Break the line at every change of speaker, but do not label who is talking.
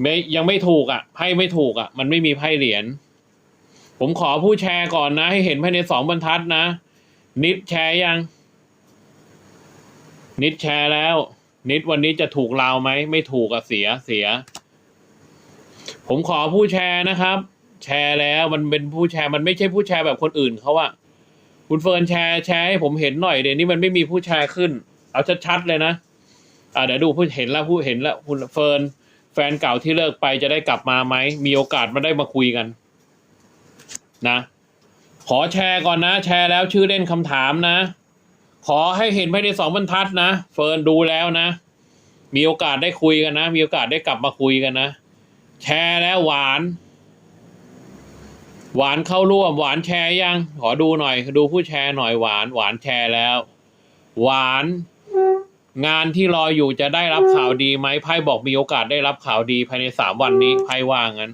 ไม่ยังไม่ถูกอะไพ่ไม่ถูกอะ มันไม่มีไพ่เหรียญผมขอผู้แชร์ก่อนนะ ให้เห็นภายในสองบรรทัดนะ นิดแชร์ยัง นิดแชร์แล้ว นิดวันนี้จะถูกลาวไหมไม่ถูกอะเสียเสีย ผมขอผู้แชร์นะครับ แชร์แล้วมันเป็นผู้แชร์มันไม่ใช่ผู้แชร์แบบคนอื่นเขาอะคุณเฟิร์นแชร์แชร์ให้ผมเห็นหน่อยเดี๋ยวนี้มันไม่มีผู้แชร์ขึ้น เอาชัดๆเลยนะอ่าเดี๋ยวดูผู้เห็นแล้วผู้เห็นแล้วคุณเฟิร์น ฟนเก่าที่เลิกไปจะได้กลับมาไหม มีโอกาสมาได้มาคุยกัน นะ ขอแชร์ก่อนนะ แชร์แล้วชื่อเล่นคำถามนะ ขอให้เห็นภายในสองบรรทัดนะ เฟิร์นดูแล้วนะ มีโอกาสได้คุยกันนะ มีโอกาสได้กลับมาคุยกันนะ แชร์แล้วหวาน หวานเข้าร่วม หวานแชร์ยัง ขอดูหน่อย ดูผู้แชร์หน่อยหวาน หวานแชร์แล้ว หวาน งานที่รออยู่จะได้รับข่าวดีไหมไพ่บอกมีโอกาสได้รับข่าวดีภายในสามวันนี้ไพ่ว่างั้น